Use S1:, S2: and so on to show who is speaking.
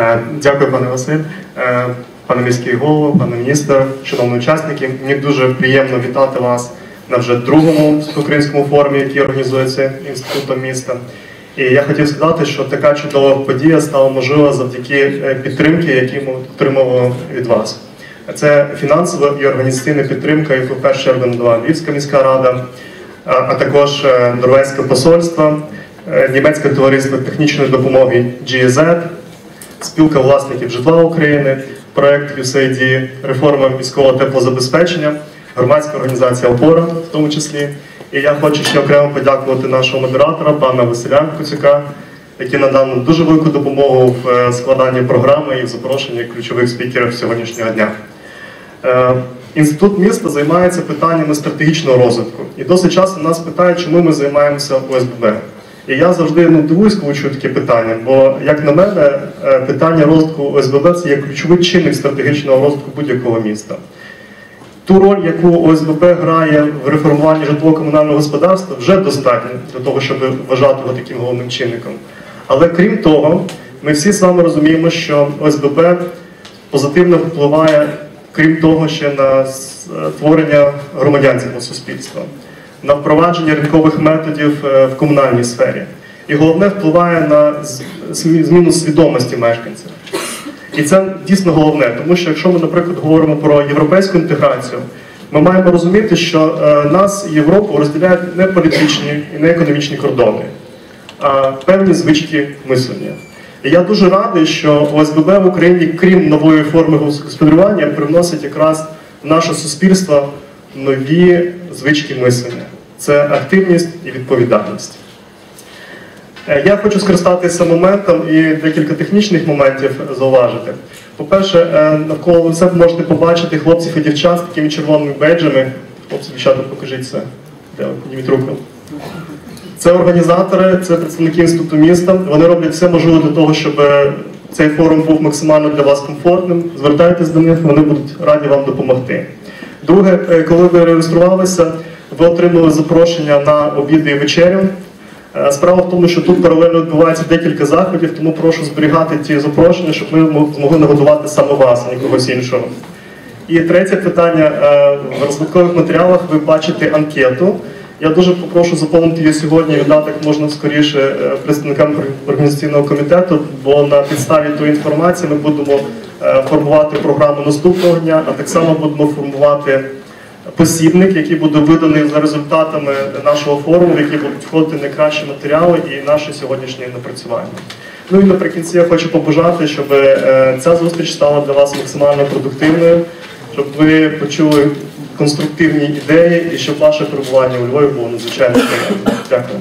S1: Е, Дякую, пане Василь, Е, пане міський голово, пане міністр, шановні учасники. Мені дуже приємно вітати вас на вже другому всеукраїнському форумі, який організується інститутом міста. І я хотів сказати, що така чудова подія стала можлива завдяки е, підтримки, яку ми отримали від вас. Це фінансова і організаційна підтримка, яку чергу надала Львівська міська рада, а також Норвезьке посольство, Німецьке товариство технічної допомоги GIZ, спілка власників житла України, проект USAID, реформа міського теплозабезпечення, громадська організація Опора в тому числі. І я хочу ще окремо подякувати нашого модератора, пана Василя Куцюка, який надав нам дуже велику допомогу в е, складанні програми і в запрошенні ключових спікерів сьогоднішнього дня. Е, Інститут міста займається питаннями стратегічного розвитку. І досить часто нас питають, чому ми займаємося ОСББ. І я завжди ну, дивуюсь, коли чую таке питання, бо, як на мене, е, питання розвитку ОСББ це є ключовий чинник стратегічного розвитку будь-якого міста. Ту роль, яку ОСББ грає в реформуванні житлово-комунального господарства, вже достатньо для того, щоб вважати його таким головним чинником. Але крім того, ми всі з вами розуміємо, що ОСББ позитивно впливає, крім того, ще на створення громадянського суспільства, на впровадження ринкових методів е, в комунальній сфері. І головне впливає на зміну свідомості мешканців. І це дійсно головне, тому що якщо ми, наприклад, говоримо про європейську інтеграцію, ми маємо розуміти, що е, нас Європу розділяють не політичні і не економічні кордони, а певні звички мислення. І я дуже радий, що ОСББ в Україні, крім нової форми господарювання, привносить якраз в наше суспільство нові звички мислення. Це активність і відповідальність. Е, Я хочу скористатися моментом і декілька технічних моментів зауважити. По-перше, е, навколо себе можете побачити хлопців і дівчат з такими червоними бейджами. Хлопці, дівчата, покажіть це. Де ви? Підніміть руку. Це організатори, це представники інституту міста. Вони роблять все можливе для того, щоб е, цей форум був максимально для вас комфортним. Звертайтесь до них, вони будуть раді вам допомогти. Друге, коли ви реєструвалися, ви отримали запрошення на обіди і вечерю. Е, Справа в тому, що тут паралельно відбувається декілька заходів, тому прошу зберігати ті запрошення, щоб ми мо- змогли нагодувати саме вас, а не когось іншого. І третє питання. Е, В розвиткових матеріалах ви бачите анкету. Я дуже попрошу заповнити її сьогодні і віддати як можна скоріше е, представникам організаційного комітету, бо на підставі тої інформації ми будемо формувати програму наступного дня, а так само будемо формувати посібник, який буде виданий за результатами нашого форуму, в який будуть входити найкращі матеріали і наше сьогоднішнє напрацювання. Ну і наприкінці я хочу побажати, щоб е, ця зустріч стала для вас максимально продуктивною, щоб ви почули конструктивні ідеї і щоб ваше перебування у Львові було надзвичайно приємним. Дякую.